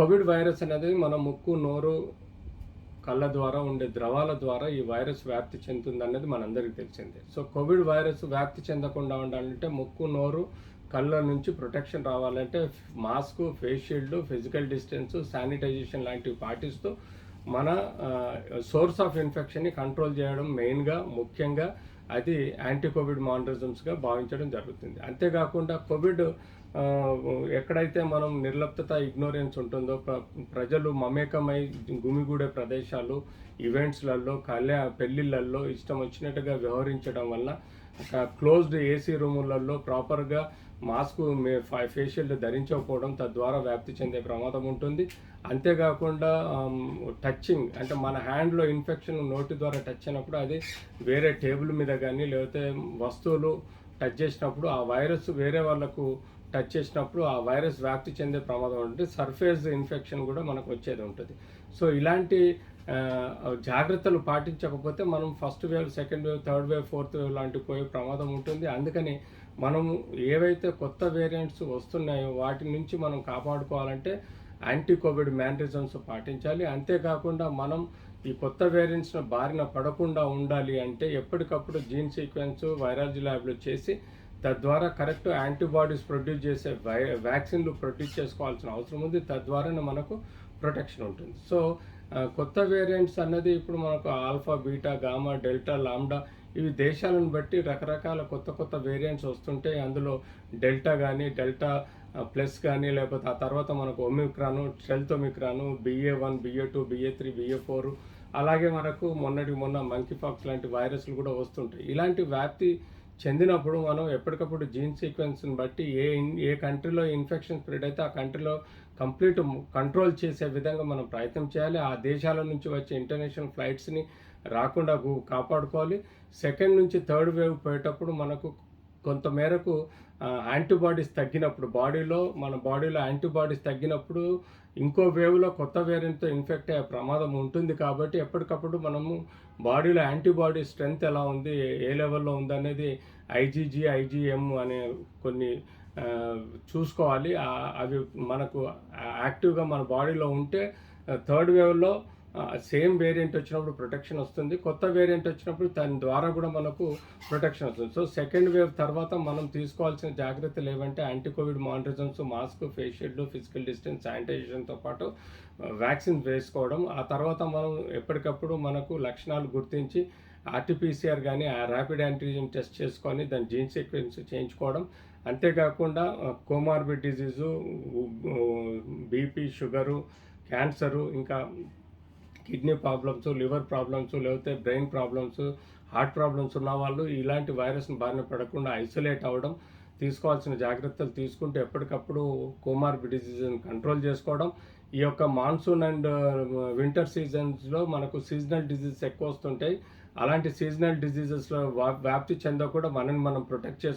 Covid virus అనేది మన ముక్కు నోరు కళ్ళ ద్వారా ఉండే ద్రవాల ద్వారా ఈ వైరస్ వ్యాప్తి చెందుతుంది అనేది మనందరికీ తెలిసిందే. సో కోవిడ్ వైరస్ వ్యాప్తి చెందకుండా ఉండాలంటే ముక్కు నోరు కళ్ళ నుంచి ప్రొటెక్షన్ రావాలంటే mask face shield physical distance sanitization లాంటివి పాటిస్తూ మన సోర్స్ ఆఫ్ ఇన్ఫెక్షన్ని కంట్రోల్ చేయడం మెయిన్గా ముఖ్యంగా అది యాంటీ కోవిడ్ మానిటరిజమ్స్గా భావించడం జరుగుతుంది. అంతేకాకుండా కోవిడ్ ఎక్కడైతే మనం నిర్లప్తత ఇగ్నోరెన్స్ ఉంటుందో ప్ర- ప్రజలు మమేకమై గుమిగూడే ప్రదేశాలు ఈవెంట్స్లలో కళ్యా పెళ్ళిళ్ళల్లో ఇష్టం వచ్చినట్టుగా వ్యవహరించడం వల్ల క్లోజ్డ్ ఏసీ రూములలో ప్రాపర్గా మాస్క్ మే ఫేషియల్ ధరించకపోవడం తద్వారా వ్యాప్తి చెందే ప్రమాదం ఉంటుంది. అంతేకాకుండా టచ్చింగ్ అంటే మన హ్యాండ్లో ఇన్ఫెక్షన్ నోటి ద్వారా టచ్ అయినప్పుడు అది వేరే టేబుల్ మీద కానీ లేకపోతే వస్తువులు టచ్ చేసినప్పుడు ఆ వైరస్ వేరే వాళ్ళకు టచ్ చేసినప్పుడు ఆ వైరస్ వ్యాప్తి చెందే ప్రమాదం ఉంటుంది. సర్ఫేస్ ఇన్ఫెక్షన్ కూడా మనకు వచ్చేది ఉంటుంది. సో ఇలాంటి జాగ్రత్తలు పాటించకపోతే మనం first wave second wave third wave fourth wave లాంటి పోయే ప్రమాదం ఉంటుంది. అందుకని మనము ఏవైతే కొత్త వేరియంట్స్ వస్తున్నాయో వాటి నుంచి మనం కాపాడుకోవాలంటే యాంటీ కోవిడ్ మ్యానరిజమ్స్ పాటించాలి. అంతేకాకుండా మనం ఈ కొత్త వేరియంట్స్ను బారిన పడకుండా ఉండాలి అంటే ఎప్పటికప్పుడు జీన్ సీక్వెన్స్ వైరాలజీ ల్యాబ్లో చేసి తద్వారా కరెక్ట్ యాంటీబాడీస్ ప్రొడ్యూస్ చేసే వై వ్యాక్సిన్లు ప్రొడ్యూస్ చేసుకోవాల్సిన అవసరం ఉంది. తద్వారానే మనకు ప్రొటెక్షన్ ఉంటుంది. సో కొత్త వేరియంట్స్ అన్నది ఇప్పుడు మనకు alpha beta gamma delta lambda ఇవి దేశాలను బట్టి రకరకాల కొత్త కొత్త వేరియంట్స్ వస్తుంటే అందులో డెల్టా కానీ డెల్టా ప్లస్ కానీ లేకపోతే ఆ తర్వాత మనకు Omicron stealth Omicron BA one BA two BA three BA four అలాగే మనకు మొన్నటి మొన్న మంకీ పాక్స్ లాంటి వైరస్లు కూడా వస్తుంటాయి. ఇలాంటి వ్యాప్తి చెందినప్పుడు మనం ఎప్పటికప్పుడు జీన్ సీక్వెన్స్ని బట్టి ఏ ఏ కంట్రీలో ఇన్ఫెక్షన్ స్ప్రెడ్ అయితే ఆ కంట్రీలో కంప్లీట్ కంట్రోల్ చేసే విధంగా మనం ప్రయత్నం చేయాలి. ఆ దేశాల నుంచి వచ్చే ఇంటర్నేషనల్ ఫ్లైట్స్ని రాకుండా కాపాడుకోవాలి. సెకండ్ నుంచి థర్డ్ వేవ్ పోయేటప్పుడు మనకు కొంత మేరకు యాంటీబాడీస్ తగ్గినప్పుడు బాడీలో మన బాడీలో యాంటీబాడీస్ తగ్గినప్పుడు ఇంకో వేవ్లో కొత్త వేరియంట్తో ఇన్ఫెక్ట్ అయ్యే ప్రమాదం ఉంటుంది కాబట్టి ఎప్పటికప్పుడు మనము బాడీలో యాంటీబాడీ స్ట్రెంగ్త్ ఎలా ఉంది ఏ- లెవెల్లో ఉందనేది ఐజీజీ ఐజీఎం అనే కొన్ని చూసుకోవాలి. అవి మనకు యాక్టివ్గా మన బాడీలో ఉంటే థర్డ్ వేవ్లో సేమ్ వేరియంట్ వచ్చినప్పుడు ప్రొటెక్షన్ వస్తుంది. కొత్త వేరియంట్ వచ్చినప్పుడు దాని ద్వారా కూడా మనకు ప్రొటెక్షన్ వస్తుంది. సో సెకండ్ వేవ్ తర్వాత మనం తీసుకోవాల్సిన జాగ్రత్తలు ఏవంటే anti Covid మానిటరిజమ్స్ mask face shield physical distance శానిటైజేషన్తో పాటు వ్యాక్సిన్ వేసుకోవడం. ఆ తర్వాత మనం ఎప్పటికప్పుడు మనకు లక్షణాలు గుర్తించి ఆర్టీపీసీఆర్ కానీ ఆ ర్యాపిడ్ యాంటీజెన్ టెస్ట్ చేసుకొని దాని జీన్ సీక్వెన్స్ చేయించుకోవడం. అంతేకాకుండా comorbid disease BP sugar cancer ఇంకా కిడ్నీ ప్రాబ్లమ్స్ లివర్ ప్రాబ్లమ్స్ లేకపోతే బ్రెయిన్ ప్రాబ్లమ్స్ హార్ట్ ప్రాబ్లమ్స్ ఉన్న వాళ్ళు ఇలాంటి వైరస్ని బారిన పడకుండా ఐసోలేట్ అవ్వడం తీసుకోవాల్సిన జాగ్రత్తలు తీసుకుంటూ ఎప్పటికప్పుడు కోమార్బిడ్ డిసీజన్ కంట్రోల్ చేసుకోవడం. ఈ యొక్క మాన్సూన్ అండ్ వింటర్ సీజన్స్లో మనకు సీజనల్ డిజీజెస్ ఎక్కువ వస్తుంటాయి. అలాంటి సీజనల్ డిజీజెస్లో వ్యాప్తి చెందకుండా మనని మనం ప్రొటెక్ట్ చేసుకోవాలి